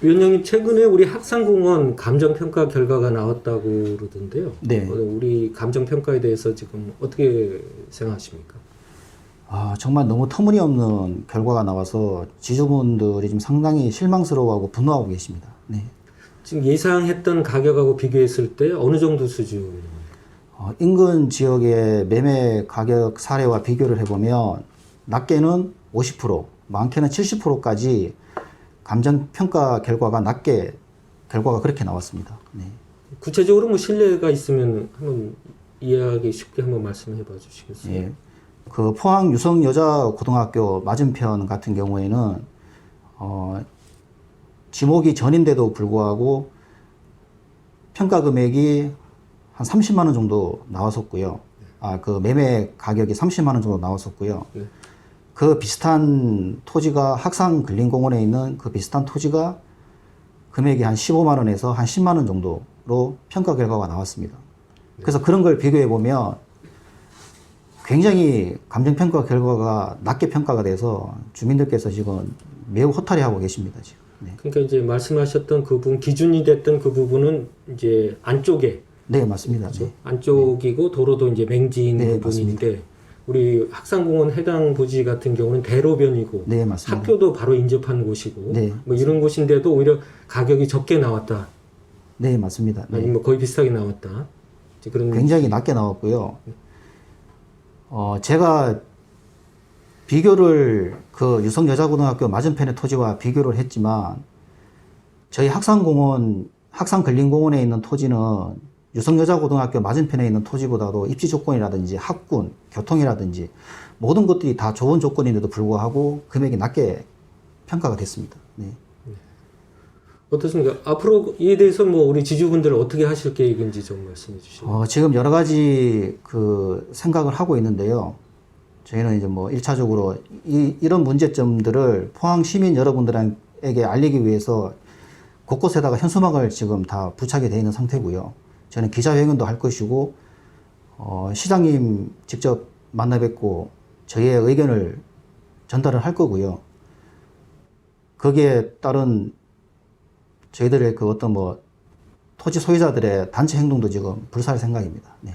위원장님 최근에 우리 학상공원 감정평가 결과가 나왔다고 그러던데요. 네. 어, 우리 감정평가에 대해서 지금 어떻게 생각하십니까? 아, 정말 너무 터무니없는 결과가 나와서 지주분들이 좀 상당히 실망스러워하고 분노하고 계십니다. 네. 지금 예상했던 가격하고 비교했을 때 어느 정도 수준? 어, 인근 지역의 매매 가격 사례와 비교를 해보면 낮게는 50%, 많게는 70%까지 감정 평가 결과가 낮게 결과가 그렇게 나왔습니다. 네. 구체적으로 뭐 신뢰가 있으면 한번 이해하기 쉽게 한번 말씀해 봐 주시겠어요? 예. 그 포항 유성 여자 고등학교 맞은편 같은 경우에는 어, 지목이 전인데도 불구하고 평가 금액이 한 30만 원 정도 나왔었고요. 아, 그 매매 가격이 30만 원 정도 나왔었고요. 네. 그 비슷한 토지가 학상 근린공원에 있는 그 비슷한 토지가 금액이 한 15만 원에서 한 10만 원 정도로 평가 결과가 나왔습니다. 그래서 그런 걸 비교해 보면 굉장히 감정 평가 결과가 낮게 평가가 돼서 주민들께서 지금 매우 허탈해하고 계십니다. 지금. 네. 그러니까 이제 말씀하셨던 그 부분 기준이 됐던 그 부분은 이제 안쪽에 네, 맞습니다. 네. 안쪽이고 도로도 이제 맹지인 네, 부분인데 우리 학상공원 해당 부지 같은 경우는 대로변이고 네, 맞습니다. 학교도 바로 인접한 곳이고 네. 뭐 이런 곳인데도 오히려 가격이 적게 나왔다 네, 맞습니다. 네. 아니면 뭐 거의 비슷하게 나왔다 그런 굉장히 낮게 나왔고요. 어, 제가 비교를 그 유성여자고등학교 맞은편의 토지와 비교를 했지만 저희 학상공원, 학상근린공원에 있는 토지는 유성여자고등학교 맞은편에 있는 토지보다도 입지 조건이라든지 학군, 교통이라든지 모든 것들이 다 좋은 조건인데도 불구하고 금액이 낮게 평가가 됐습니다. 네. 어떻습니까? 앞으로 이에 대해서 뭐 우리 지주분들 어떻게 하실 계획인지 좀 말씀해 주시죠. 어, 지금 여러 가지 그 생각을 하고 있는데요. 저희는 이제 뭐 1차적으로 이, 이런 문제점들을 포항 시민 여러분들에게 알리기 위해서 곳곳에다가 현수막을 지금 다 부착이 되어 있는 상태고요. 저는 기자회견도 할 것이고, 어, 시장님 직접 만나 뵙고 저희의 의견을 전달을 할 거고요. 거기에 따른 저희들의 그 어떤 뭐 토지 소유자들의 단체 행동도 지금 불사할 생각입니다. 네.